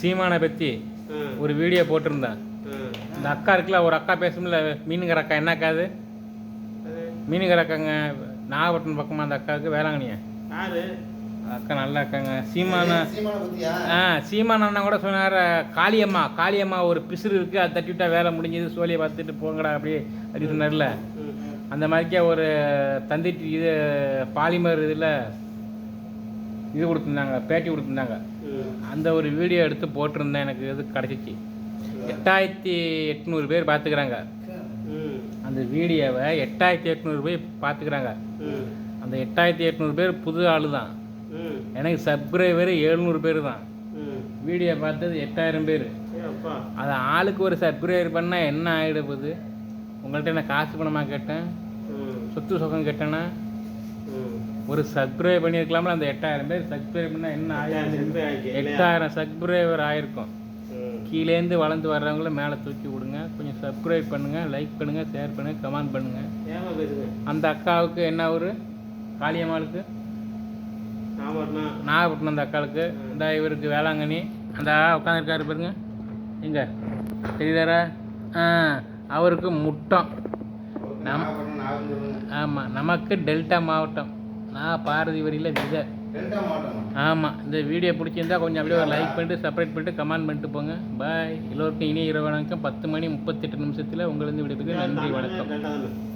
சீமானை பற்றி ம் ஒரு வீடியோ போட்டிருந்தேன். இந்த அக்கா இருக்குல்ல ஒரு அக்கா பேசும்ல மீனுங்கிற அக்கா என்ன அக்கா அது? மீனுங்கிற அக்காங்க நாகப்பட்டினம் பக்கமாக அந்த அக்காவுக்கு வேளாங்கண்ணியா? அக்கா நல்லா இருக்காங்க சீமான சீமான பத்தியா? ஆ சீமான் அண்ணன் கூட சொன்னார் காளியம்மா காளியம்மா ஒரு பிசுறு இருக்குது அதை தட்டி விட்டா வேலை முடிஞ்சது சோழியை பார்த்துட்டு போங்கடா அப்படி அப்படி சொன்னார்ல. அந்த மாதிரிக்கே ஒரு தந்திட்டு இது பாலிமர் இதில் இது கொடுத்துருந்தாங்க பேட்டி கொடுத்துருந்தாங்க. அந்த ஒரு வீடியோ எடுத்து போட்டிருந்தேன் எனக்கு இது கிடச்சிச்சு. எட்டாயிரத்தி எட்நூறு பேர் பார்த்துக்கிறாங்க. அந்த வீடியோவை எட்டாயிரத்தி எட்நூறு பேர் பார்த்துக்கிறாங்க. அந்த எட்டாயிரத்தி எட்நூறு பேர் புது ஆளு தான் எனக்கு சப்ஸ்கிரைபர் எழுநூறு பேர் தான். வீடியோ பார்த்தது எட்டாயிரம் பேர். அது ஆளுக்கு ஒரு சப்ஸ்கிரைபர் பண்ணால் என்ன ஆகிட போகுது? உங்கள்கிட்ட நான் காசு பணமாக கேட்டேன்? சொத்து சுகம் கேட்டேன்னா ஒரு சப்ஸ்கிரைப் பண்ணியிருக்கலாம்ல அந்த எட்டாயிரம் பேர்? சப்ஸ்கிரைப் பண்ணால் என்ன ஆயிரம்? எட்டாயிரம் சப்ஸ்கிரைபர் ஆயிருக்கும். கீழேருந்து வளர்ந்து வர்றவங்கள மேலே தூக்கி விடுங்க. கொஞ்சம் சப்ஸ்கிரைப் பண்ணுங்கள் லைக் பண்ணுங்கள் ஷேர் பண்ணுங்கள் கமெண்ட் பண்ணுங்கள் அந்த அக்காவுக்கு என்ன ஊர்? காளியம்மாளுக்கு? நாகப்பட்டினம். அந்த அக்காளுக்கு. இந்த இவருக்கு வேளாங்கண்ணி. அந்த உட்காந்துருக்காரு பாருங்க. எங்க? தெரியுதாரா ஆ அவருக்கு முட்டம். நம் ஆமாம் நமக்கு டெல்டா மாவட்டம். நான் பாரதி வரியில் விஜய் ஆமாம் இந்த வீடியோ பிடிச்சிருந்தா கொஞ்சம் அப்படியே ஒரு லைக் பண்ணிட்டு சப்ஸ்கிரைப் பண்ணிட்டு கமெண்ட் பண்ணிட்டு போங்க. பாய் எல்லோருக்கும் இனிய இரவு வணக்கம். பத்து மணி முப்பத்தெட்டு நிமிஷத்தில் உங்களிருந்து விடைபெறுகிறேன். நன்றி வணக்கம்.